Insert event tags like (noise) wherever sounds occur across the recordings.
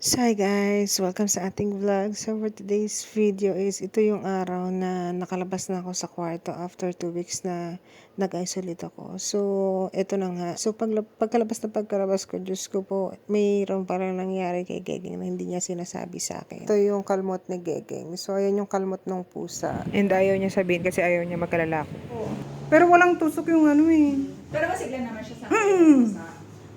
So hi guys, welcome sa ating vlog. So for today's video is ito yung araw na nakalabas na ako sa kwarto after 2 weeks na nag-isolate ako. So ito na nga. So pag, pagkalabas na pagkalabas ko, Diyos ko po, mayroon parang nangyari kay Gegeng na hindi niya sinasabi sa akin. Ito yung kalmot ni Gegeng. So ayan yung kalmot ng pusa. And ayaw niya sabihin kasi ayaw niya magkalalako. Pero walang tusok yung ano eh. Pero masigla naman siya sa Mm. sa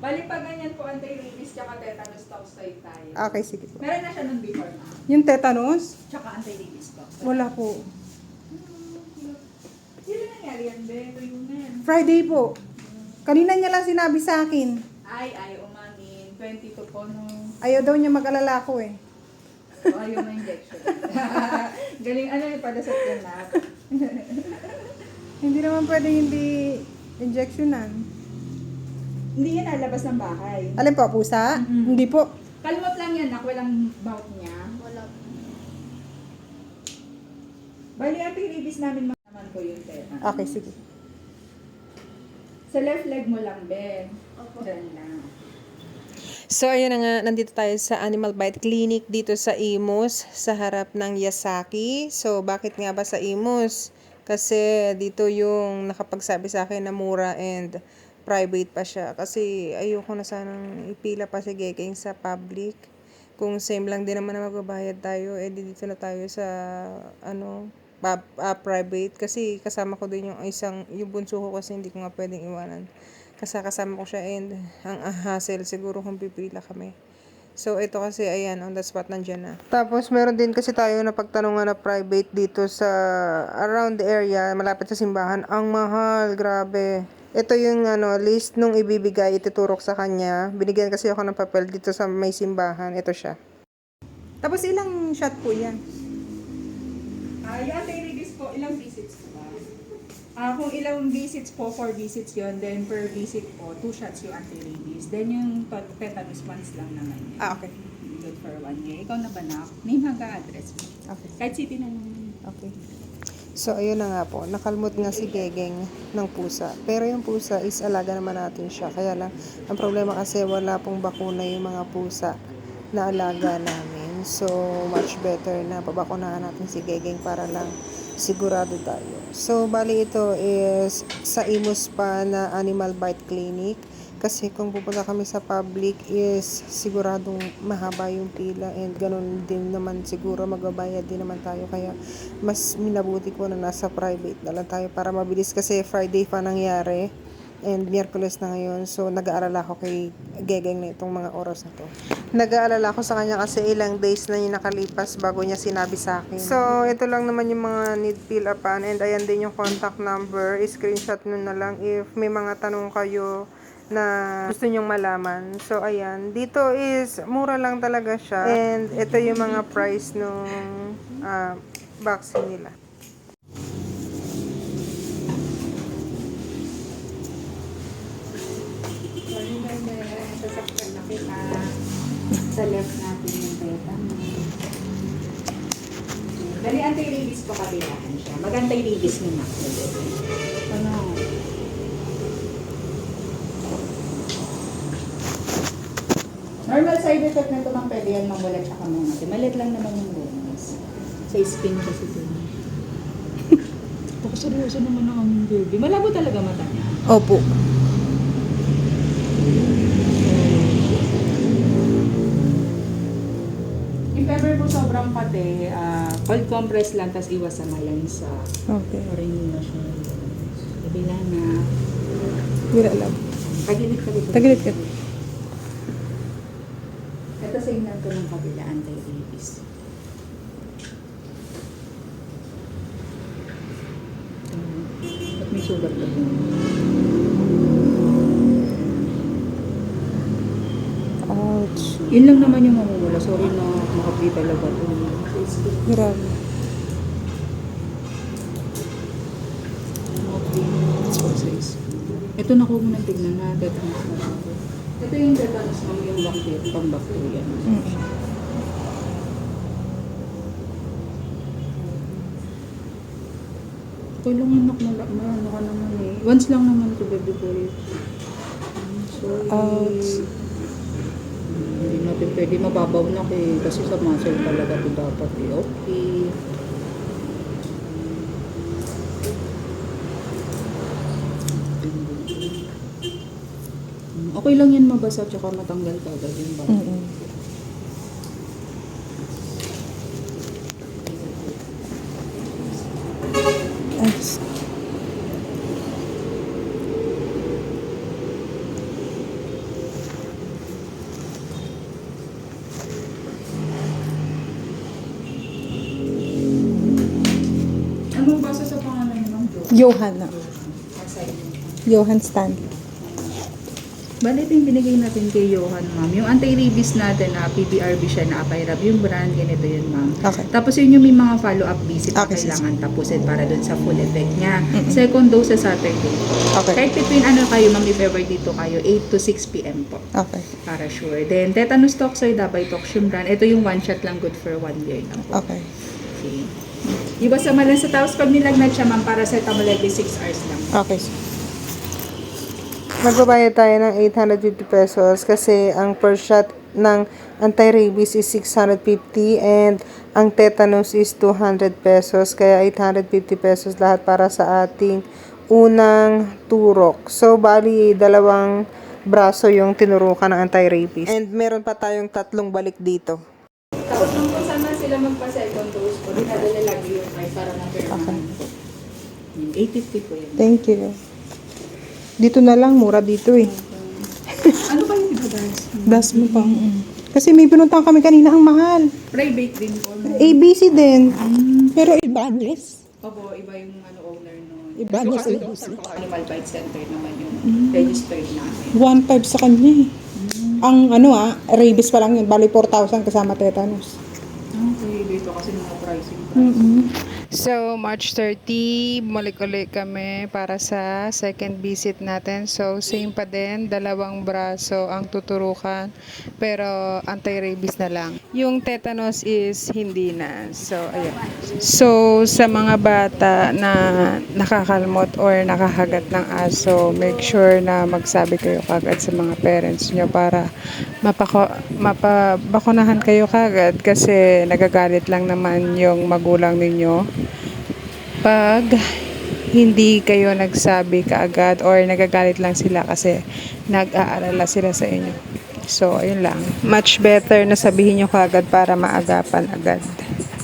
Bali pag ganyan po anti-rabies tsaka tetanus toxoid tayo. Okay, sige po. Meron na siya nung before. Yung tetanus, Tsaka anti-rabies po. wala po. Sino nangyari yan, be? Tuyo na yan. Friday po. Kanina niya lang sinabi sa akin. Ay, ay, umangin. 22 po nung Ayaw daw niya mag-alala ko eh. oh, ayaw na injection. (laughs) Galing, ano yung padasat yan na? Hindi naman pwede hindi injectionan. Hindi yan nalabas ng bahay. Alin po, pusa? Mm-mm. Hindi po. Kalmot lang yan, nak. Walang bout niya. Wala. Bali, anti-rabies namin mga naman po yung tetanus. Okay, sige. Sa left leg mo lang, Ben. Opo. Diyan lang. So, ayun na nga, nandito tayo sa Animal Bite Clinic dito sa Imus, sa harap ng Yasaki. So, bakit nga ba sa Imus? Kasi dito yung nakapagsabi sa akin na mura and private pa siya. Kasi ayoko na sanang ipila pa si Gekeng sa public. Kung same lang din naman na magbabayad tayo, eh di dito na tayo sa ano, pa- ah, private. Kasi kasama ko din yung isang, yung bunso ko kasi hindi ko nga pwedeng iwanan kasi kasama ko siya and ang hassle siguro kung pipila kami. So, ito kasi, ayan, on the spot, nandyan na. Tapos, meron din kasi tayo na pagtanungan na private dito sa, around the area, malapit sa simbahan. Ang mahal, grabe. Ito yung, ano, list nung ibibigay, ituturok sa kanya. Binigyan kasi ako ng papel dito sa may simbahan. Ito siya. Tapos ilang shot po yan? Ah, yung anti-rabies po, ilang visits po ba? Ah, kung ilang visits po, 4 visits yon then per visit po, 2 shots yung anti-rabies. Then yung tetanus once lang naman yun. Ah, okay. Good for one year. Ikaw na ba na? Name hanggang address mo. Okay. Kahit city na lang. Okay. So, ayun na nga po. Nakalmot nga si Gegeng ng pusa. Pero yung pusa is alaga naman natin siya. Kaya lang, ang problema kasi wala pong bakuna yung mga pusa na alaga namin. So, much better na pabakunahan natin si Gegeng para lang sigurado tayo. So, bali ito is sa Imus pa na Animal Bite Clinic. Kasi kung pupunta kami sa public is siguradong mahaba yung pila and ganun din naman siguro magbabayad din naman tayo. Kaya mas minabuti ko na nasa private na lang tayo para mabilis kasi Friday pa nangyari and Miyerkules na ngayon. So nag-aalala ako kay Gegeng na itong mga oras na to. Nag-aalala ako sa kanya kasi ilang days na yung nakalipas bago niya sinabi sa akin. So ito lang naman yung mga need fill upan and ayan din yung contact number. Screenshot nyo na lang if may mga tanong kayo na gusto nyong malaman. So, ayan. Dito is, mura lang talaga siya. And, ito yung mga price nung ah, vaccine nila. Sasaktan na kita. Sa left natin yung tetanus. Bali, anti-rabies po kabilaan siya. Mag-anti-rabies mo na. Ano? Normal side effect na ito ng pwede yan mamulat sa kamay natin. Malit lang naman yung bonus. Sa skin kasi ito. (laughs) Tapos seryoso naman ang aming baby. Malabo talaga mata niya. Opo. If ever po sobrang pati, ah, cold compress lang, tas iwas sa malansa. Okay. Orin na siya. Kabila na. Wala lang. Tagilid ka dito. Tagilid ka. Ito sa inyo to ng kabila, anti-rabies. Ba't may sugat ka Ouch. Yun lang naman yung mamumula. Sorry na makapli talaga ito. Grabe. Ito na ko muna tignan na tetanus na. Ito yung tetanus ng yung bacteria, pang bacteria. Okay lang anak na lang, ano ka naman eh. Once lang naman to baby boy. Sorry. Ouch. Hindi na natin pwede mababaw na kay kasi sa muscle talaga ito dapat eh. Okay. Mm, Okay lang yan mabasa tsaka matanggal ka agad yung bago. Mm-mm. Ay, Anong basa sa pangalan niyo, Ma'am Jo? Johan na. Aside. Johan Stanley. Bale, ito yung binigay natin kay Johan, ma'am. Yung anti-rabies natin na PBRB siya na Apirab, yung brand, ganito yun, ma'am. Okay. Tapos yun yung may mga follow-up visit na Okay, sis. kailangan tapusin para dun sa full effect niya. Second dose sa Saturday. Okay. Kahit between ano kayo, ma'am, if ever dito kayo, 8 to 6 p.m. po. Okay. Para sure. Then, tetanus toxoid, Abitoxium brand. Ito yung one shot lang good for one year lang po. Okay. Okay. Iwas naman lang sa tapos pag nilagnat siya, ma'am, para sa every 6 hours lang. Okay. Magbabayad tayo ng 850 pesos kasi ang per shot ng anti-rabies is 650 and ang tetanus is 200 pesos. Kaya 850 pesos lahat para sa ating unang turok. So, bali, dalawang braso yung tinurukan ng anti-rabies. And meron pa tayong tatlong balik dito. Tapos nung kung saan sila magpa-second dose po, dinadala lagi yung para na-permanent po. Yung 850 po yun. Thank you. Dito na lang, mura dito eh. Ano kayo dito guys? (laughs) Das mo pa. Kasi may pinuntahan kami kanina ang mahal. Private din po. no? ABC din. Pero iba less. Opo, iba yung ano, owner nun. Iba So, ABC. Animal Bite Center naman yung registered namin. 1.5 sa kanya eh. Ang ano ah, rabies pa lang yun. Bali 4,000 kasama tetanus. Okay, dito kasi mga pricing price. Mm-hmm. So, March 30, bumalik ulit kami para sa second visit natin. So, same pa din, dalawang braso ang tuturukan, pero anti-rabies na lang. Yung tetanus is hindi na. So, ayun. So, sa mga bata na nakakalmot or nakahagat ng aso, make sure na magsabi kayo kagad sa mga parents nyo para mapako, mapabakunahan kayo kagad kasi nagagalit lang naman yung magulang ninyo pag hindi kayo nagsabi kaagad or nagagalit lang sila kasi nag-aalala sila sa inyo. So, ayun lang. Much better na sabihin nyo kaagad para maagapan agad.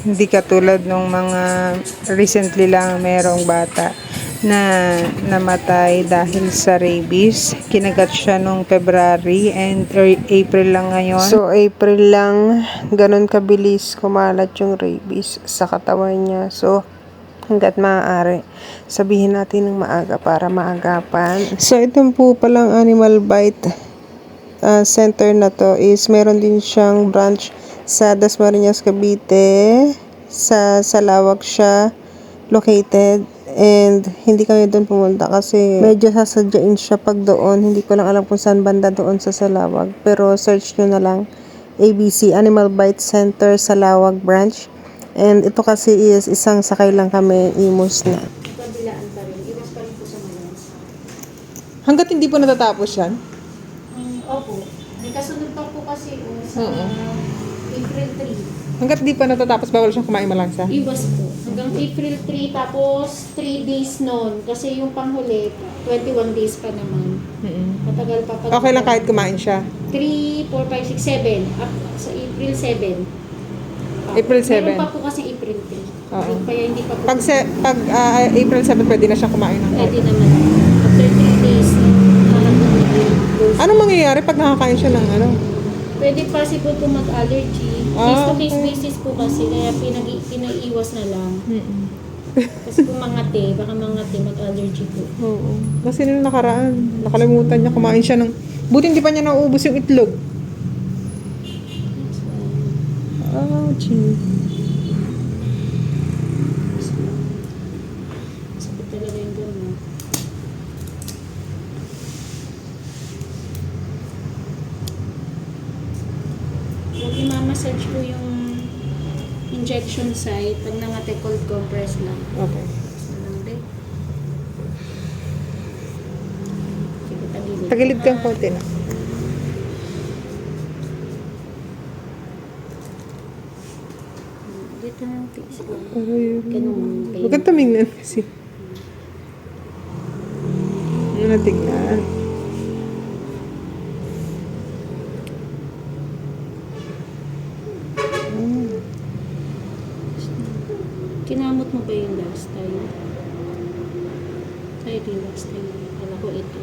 Hindi katulad nung mga recently lang merong bata na namatay dahil sa rabies. Kinagat siya nung February and or April lang ngayon. So, April lang, ganun kabilis kumalat yung rabies sa katawan niya. So, hanggat maaari. Sabihin natin ng maaga para maagapan. So, itong po palang animal bite uh, center na to is meron din siyang branch sa Dasmariñas, Cavite. Sa Salawag siya located. And hindi kami doon pumunta kasi medyo sasadyain siya pag doon. Hindi ko lang alam kung saan banda doon sa Salawag. Pero search nyo na lang ABC Animal Bite Center Salawag Branch. And ito kasi is isang sakay lang kami imos na. Hanggat hindi po natatapos yan. Mm, opo. May kasunod pa po kasi oh, sa April 3. Hanggat di pa natatapos, bawal siyang kumain malansa. Iwas po. Hanggang April 3 tapos 3 days noon. Kasi yung panghuli, 21 days pa naman. Matagal pa pag Okay lang kahit kumain siya. 3, 4, 5, 6, 7. Up sa April 7. Ah, April 7. Meron pa po kasi April 3. Oo. Kaya hindi pa po. Pag, se, pag ah, April 7, pwede na siya kumain ng Pwede naman. After 3 days. Anong mangyayari pag nakakain siya ng ano? Pwede possible po mag-allergy. Ah, Case-to-case okay. basis po kasi, kaya pinag pinaiwas na lang. Kasi kung mangati, baka mangati, mag-allergy po. Oo. Kasi nung nakaraan, nakalimutan niya kumain siya ng... Buti hindi pa niya nauubos yung itlog. Oh, injection site, pag nangatay cold compress lang. Okay. Tagilid kang konti na. Dito na yung face ko. Ganun. Huwag kang tumingnan kasi. Mm. Ano na tignan? Ba yung last time? Ay, ito yung last time. Kala ko ito.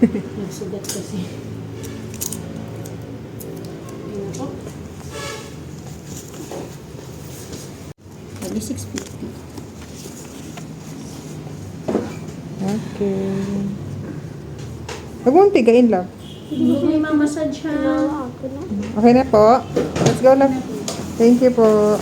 (laughs) Nagsugat kasi. Ayun ako. Sabi 650. Okay. Huwag mong tigain lang. Huwag may mamassage ha. Okay na po. Let's go lang. Thank you po.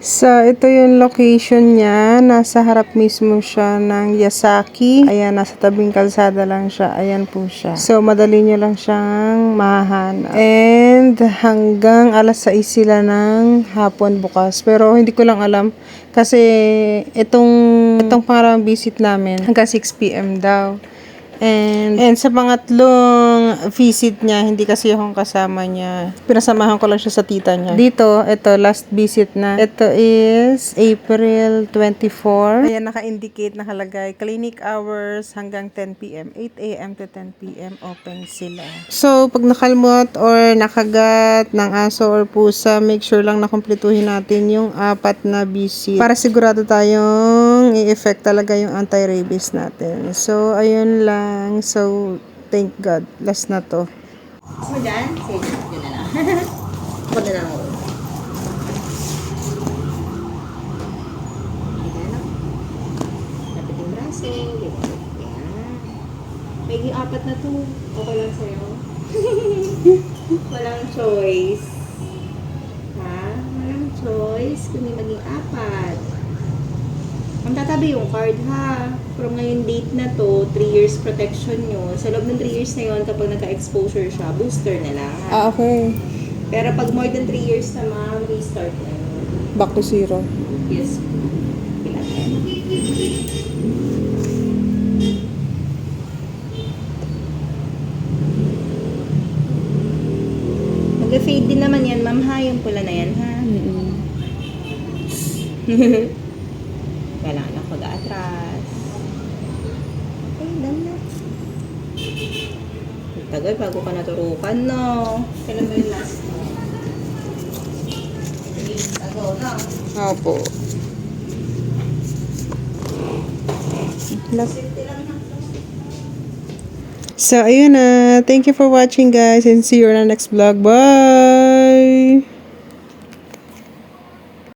So, ito yung location niya. Nasa harap mismo siya ng Yasaki. Ayan, nasa tabing kalsada lang siya. Ayan po siya. So, madali nyo lang siyang mahanap. And hanggang alas 6 sila ng hapon bukas. Pero hindi ko lang alam kasi itong itong pangalawang visit namin hanggang 6 p.m. daw. And, and sa pangatlong visit niya, hindi kasi akong kasama niya. Pinasamahan ko lang siya sa tita niya. Dito, ito, last visit na. Ito is April 24. Ayan, naka-indicate, nakalagay. Clinic hours hanggang 10 p.m. 8 a.m. to 10 p.m. open sila. So, pag nakalmot or nakagat ng aso or pusa, make sure lang na kumpletuhin natin yung apat na visit. Para sigurado tayong i-effect talaga yung anti-rabies natin. So, ayun lang. So, thank God. Last na to. So, dyan? Sige, yun na lang. (laughs) Ako na lang ako. May apat na to. Okay lang sa'yo. (laughs) Walang choice. Ha? Walang choice. Kundi maging apat. Ang tatabi yung card ha. From ngayon date na to, 3 years protection nyo. Sa loob ng 3 years na yun, kapag nagka-exposure siya, booster na lang. ha? Ah, okay. Pero pag more than 3 years na ma'am, restart na yun. Back to zero. Yes. Pilat na yun. Mag-fade din naman yan, ma'am ha. Yung pula na yan, ha? (laughs) Kailangan lang pag-atras. Okay, done na. Ang Tagal bago ka naturukan, no? Kailan ba yung last mo? Ago, no? Opo. Last. So, ayun na. Thank you for watching, guys. And see you on our next vlog. Bye!